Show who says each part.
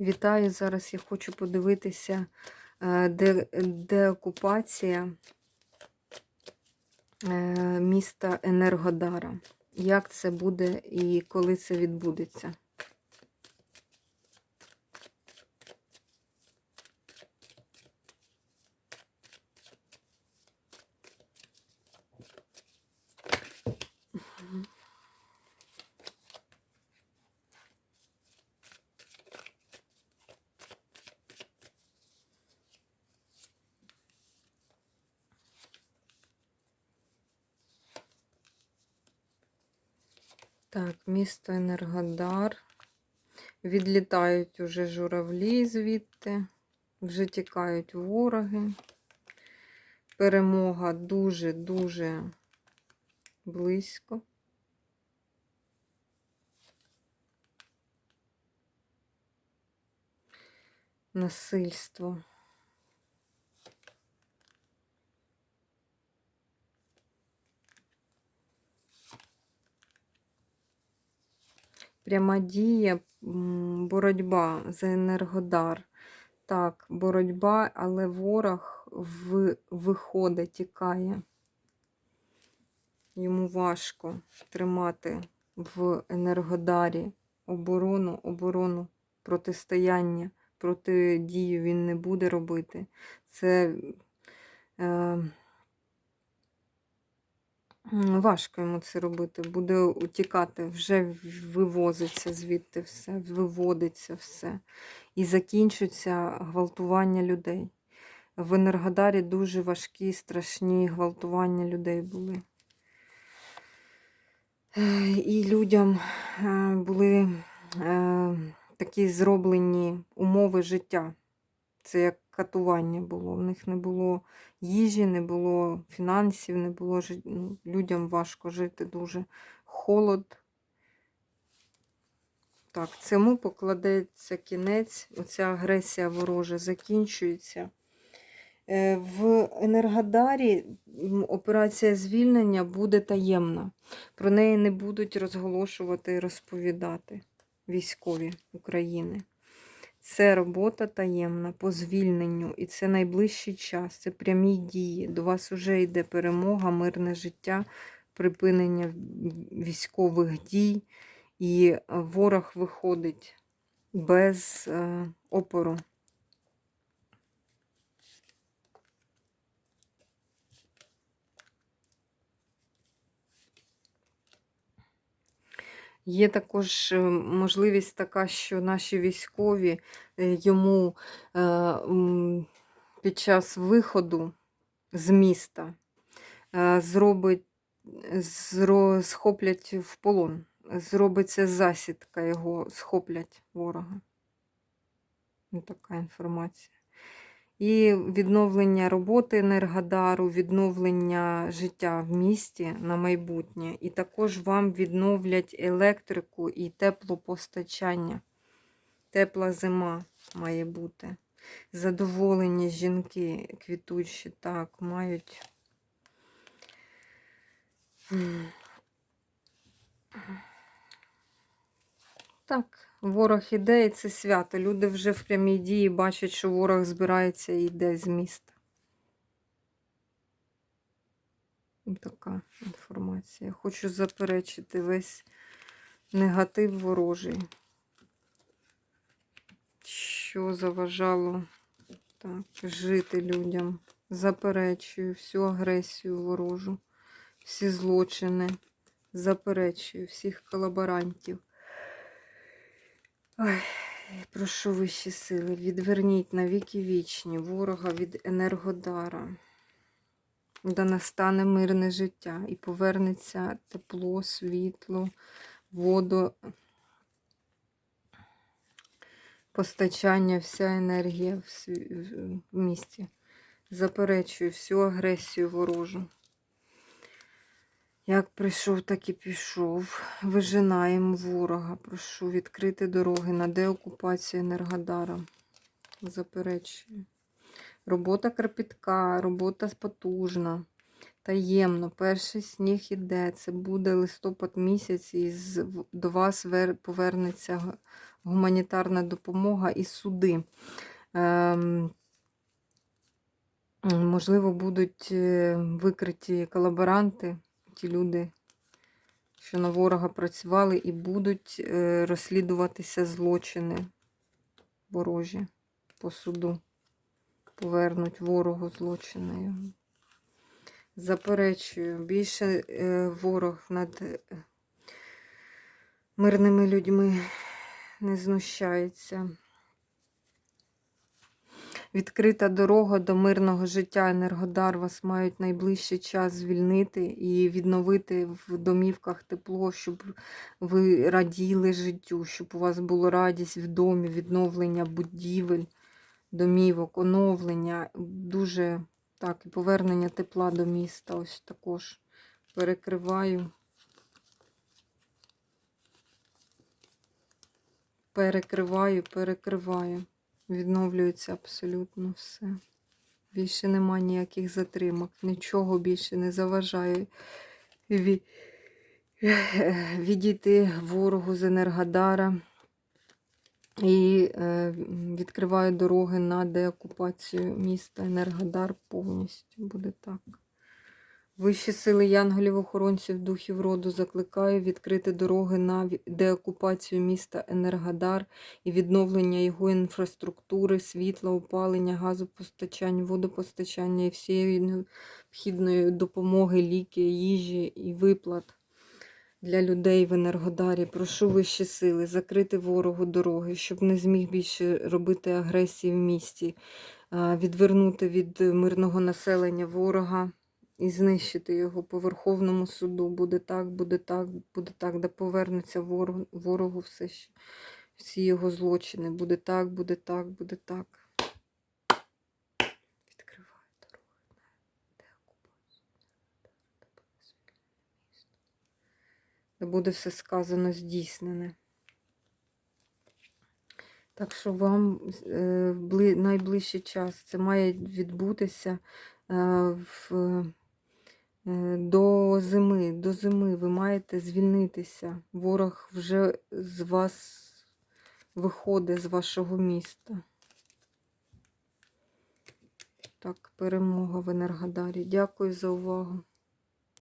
Speaker 1: Вітаю! Зараз я хочу подивитися, е, де, де окупація е, міста Енергодара. Як це буде і коли це відбудеться. Так, місто Енергодар. Відлітають уже журавлі звідти, вже тікають вороги. Перемога дуже-дуже близько. Насильство. Пряма дія, боротьба за енергодар. Так, боротьба, але ворог в, виходить, тікає. Йому важко тримати в енергодарі оборону, оборону, протистояння, протидію він не буде робити. Це е, Важко йому це робити, буде утікати, вже вивозиться звідти все, виводиться все. І закінчується гвалтування людей. В Енергодарі дуже важкі, страшні гвалтування людей були. І людям е, були е, такі зроблені умови життя. Це як катування було. В них не було їжі, не було фінансів, не було ну, людям важко жити дуже холод. Так, цьому покладеться кінець, оця агресія ворожа закінчується. Е, В Енергодарі операція звільнення буде таємна. Про неї не будуть розголошувати і розповідати військові України. Це робота таємна по звільненню, і це найближчий час, це прямі дії. До вас вже йде перемога, мирне життя, припинення військових дій, і ворог виходить без е, опору. Є також е, можливість така, що наші військові е, йому е, під час виходу з міста зробить, зро, схоплять в полон. Зробиться засідка його, схоплять ворога. Така інформація. І відновлення роботи Енергодару, відновлення життя в місті на майбутнє. І також вам відновлять електрику і теплопостачання. Тепла зима має бути. Задоволені жінки квітучі, так, мають. Так. Ворог іде і це свято. Люди вже в прямій дії бачать, що ворог збирається і йде з міста. Така інформація. Хочу заперечити весь негатив ворожий, що заважало так, жити людям. Заперечую всю агресію ворожу, всі злочини. Заперечую всіх колаборантів. Ой, прошу вищі сили, відверніть на віки вічні ворога від Енергодара, да настане мирне життя і повернеться тепло, світло, воду, постачання, вся енергія в місті. Заперечую всю агресію ворожу. Як прийшов, так і пішов. Вижинаємо ворога. Прошу відкрити дороги на деокупацію Енергодара. Заперечую. Робота кропітка, робота потужна. таємно. Перший сніг іде. Це буде листопад місяць, і до вас повернеться гуманітарна допомога і суди. Ем, можливо, будуть е, викриті колаборанти, ті люди, що на ворога працювали, і будуть е, розслідуватися злочини ворожі по суду. Повернуть ворогу злочини. Заперечую, більше е, ворог над е, мирними людьми не знущається. Відкрита дорога до мирного життя Енергодар вас мають найближчий час звільнити і відновити в домівках тепло, щоб ви раділи життю, щоб у вас була радість в домі, відновлення будівель, домівок, оновлення. Дуже так, і повернення тепла до міста. Ось також перекриваю. Перекриваю, перекриваю. Відновлюється абсолютно все. Більше нема ніяких затримок, нічого більше не заважає ві- відійти ворогу з Енергодара і е, відкриваю дороги на деокупацію міста Енергодар повністю. Буде так. Вищі сили янголів, охоронців, духів роду закликаю відкрити дороги на деокупацію міста Енергодар і відновлення його інфраструктури, світла, опалення, газопостачання, водопостачання і всієї необхідної допомоги, ліки, їжі і виплат для людей в Енергодарі. Прошу вищі сили закрити ворогу дороги, щоб не зміг більше робити агресії в місті, відвернути від мирного населення ворога і знищити його по Верховному суду. Буде так, буде так, буде так, де повернеться ворог, ворогу все, що- всі його злочини. Буде так, буде так, буде так. Відкриваю дороги на деокупацію. Де буде все сказано здійснене. Так що вам е, в найближчий час це має відбутися е, в, е, до зими. До зими ви маєте звільнитися. Ворог вже з вас виходить з вашого міста. Так, перемога в Енергодарі. Дякую за увагу.